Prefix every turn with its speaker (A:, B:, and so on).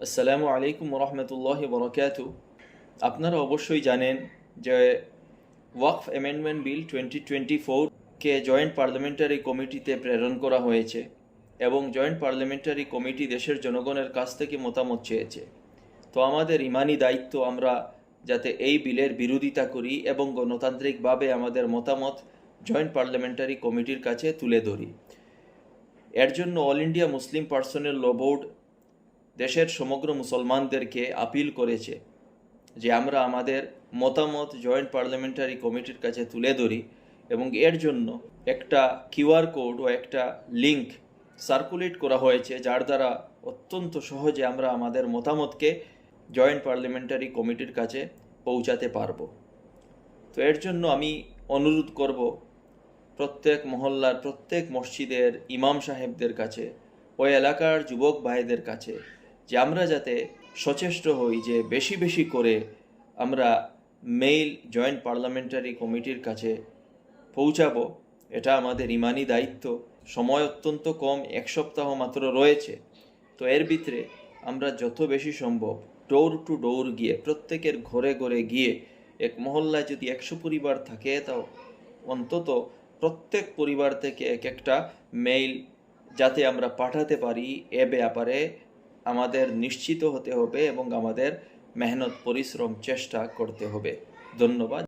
A: আসসালামু আলাইকুম রহমতুল্লাহ বরকাত আপনারা অবশ্যই জানেন যে Waqf amendment bill twenty twenty ফোরকে জয়েন্ট পার্লামেন্টারি কমিটিতে প্রেরণ করা হয়েছে এবং জয়েন্ট পার্লামেন্টারি কমিটি দেশের জনগণের কাছ থেকে মতামত চেয়েছে। তো আমাদের ইমানি দায়িত্ব আমরা যাতে এই বিলের বিরোধিতা করি এবং গণতান্ত্রিকভাবে আমাদের মতামত জয়েন্ট পার্লামেন্টারি কমিটির কাছে তুলে ধরি। এর জন্য all India Muslim personal law board দেশের সমগ্র মুসলমানদেরকে আপিল করেছে যে আমরা আমাদের মতামত জয়েন্ট পার্লামেন্টারি কমিটির কাছে তুলে ধরি এবং এর জন্য একটা কিউআর কোড ও একটা লিংক সার্কুলেট করা হয়েছে যার দ্বারা অত্যন্ত সহজে আমরা আমাদের মতামতকে জয়েন্ট পার্লামেন্টারি কমিটির কাছে পৌঁছাতে পারব। তো এর জন্য আমি অনুরোধ করব প্রত্যেক মহল্লার প্রত্যেক মসজিদের ইমাম সাহেবদের কাছে ওই এলাকার যুবক ভাইদের কাছে যে আমরা যাতে সচেষ্ট হই যে বেশি বেশি করে আমরা মেইল জয়েন্ট পার্লামেন্টারি কমিটির কাছে পৌঁছাবো, এটা আমাদের ইমানি দায়িত্ব। সময় অত্যন্ত কম, এক সপ্তাহ মাত্র রয়েছে। তো এর ভিতরে আমরা যত বেশি সম্ভব ডোর টু ডোর গিয়ে, প্রত্যেকের ঘরে ঘরে গিয়ে এক মহল্লায় যদি একশো পরিবার থাকে তাও অন্তত প্রত্যেক পরিবার থেকে এক একটা মেইল যাতে আমরা পাঠাতে পারি, এ ব্যাপারে আমাদের নিশ্চিত হতে হবে এবং আমাদের মেহনত পরিশ্রম চেষ্টা করতে হবে। ধন্যবাদ।